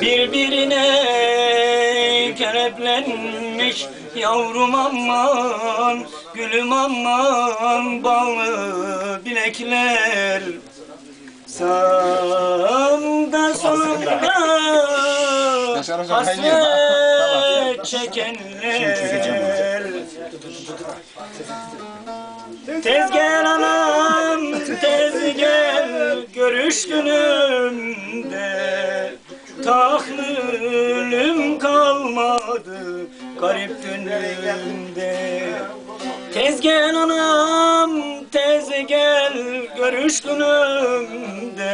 Birbirine keleplenmiş yavrum aman Gülüm aman bağlı bilekler. Sağında solunda hasret çekenler. Tez gel anam, tez gel görüş günümde kalmadı garip günümde Tez gel anam, tez gel görüş günümde.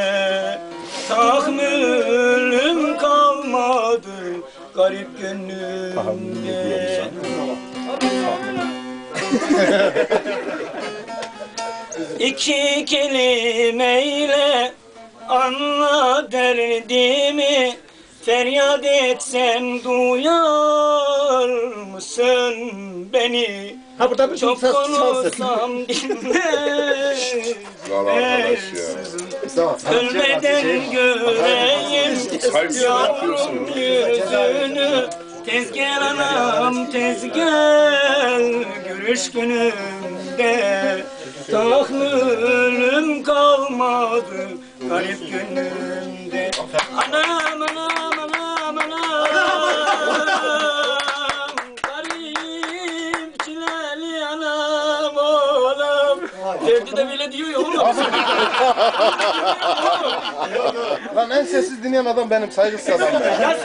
Tahammülüm kalmadı garip gönlümde İki kelimeyle anla derdimi Feryat etsem duyar mısın beni? Ha burada bir Çok konuşsam dinlemez Lan arkadaş ya. Ölmeden göreyim yavrum yüzünü. Tez gel anam tez gel Görüş günümde Tahammülüm kalmadı. Garip günümde. Anam anam anam Garip çileli anam oğlum Derdi de böyle diyor ya oğlum Lan en sessiz dinleyen adam benim saygısız adam. Ya